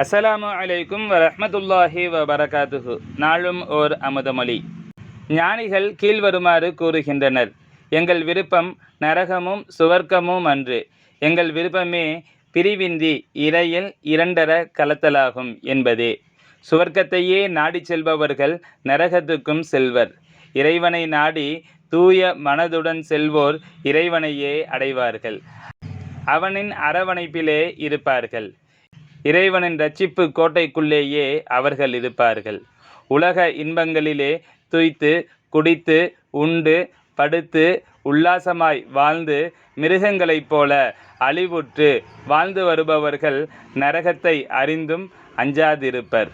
அஸ்ஸலாமு அலைக்கும் வரமத்துல்லாஹி வபரகாத்துஹு. நாளும் ஓர் அமுதமொழி ஞானிகள் கீழ்வருமாறு கூறுகின்றனர். எங்கள் விருப்பம் நரகமும் சுவர்க்கமும் அன்று. எங்கள் விருப்பமே பிரிவின்றி இறையில் இரண்டர கலத்தலாகும் என்பதே. சுவர்க்கத்தையே நாடிச் செல்பவர்கள் நரகத்துக்கும் செல்வர். இறைவனை நாடி தூய மனதுடன் செல்வோர் இறைவனையே அடைவார்கள். அவனின் அரவணைப்பிலே இருப்பார்கள். இறைவனின் ரட்சிப்பு கோட்டைக்குள்ளேயே அவர்கள் இருப்பார்கள். உலக இன்பங்களிலே துய்த்து குடித்து உண்டு படுத்து உல்லாசமாய் வாழ்ந்து மிருகங்களைப் போல அழிவுற்று வாழ்ந்து வருபவர்கள் நரகத்தை அறிந்தும் அஞ்சாதிருப்பர்.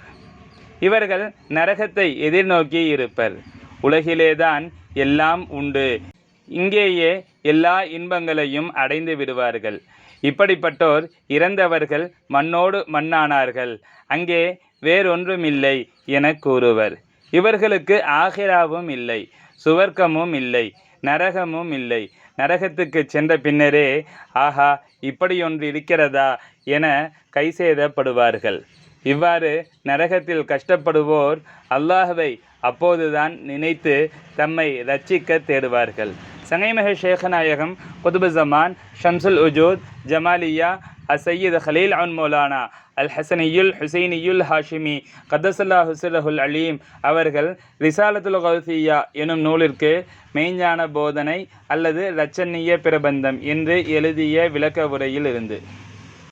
இவர்கள் நரகத்தை எதிர்நோக்கி இருப்பர். உலகிலேதான் எல்லாம் உண்டு. இங்கேயே எல்லா இன்பங்களையும் அடைந்து விடுவார்கள். இப்படிப்பட்டோர் இறந்தவர்கள் மண்ணோடு மண்ணானார்கள். அங்கே வேறொன்றுமில்லை என கூறுவர். இவர்களுக்கு ஆகிராவும் இல்லை சுவர்க்கமும் இல்லை நரகமும் இல்லை. நரகத்துக்கு சென்ற பின்னரே ஆஹா இப்படியொன்று இருக்கிறதா? என கைசேதப்படுவார்கள். இவ்வாறு நரகத்தில் கஷ்டப்படுவோர் அல்லாஹவை அப்போதுதான் நினைத்து தம்மை ரட்சிக்க தேடுவார்கள். சங்கைமஹ ஷேகநாயகம் குதுபு ஜமான் ஷம்சுல் உஜூத் ஜமாலியா அசையீத் ஹலீல் அன் மௌலானா அல் ஹசனியுல் ஹுசைனியுல் ஹாஷிமி கதசல்லா ஹுசுலஹுல் அலீம் அவர்கள் ரிசாலத்துல் கௌசியா எனும் நூலிற்கு மெய்ஞான போதனை அல்லது இரட்சணிய பிரபந்தம் என்று எழுதிய விளக்க உரையில் இருந்து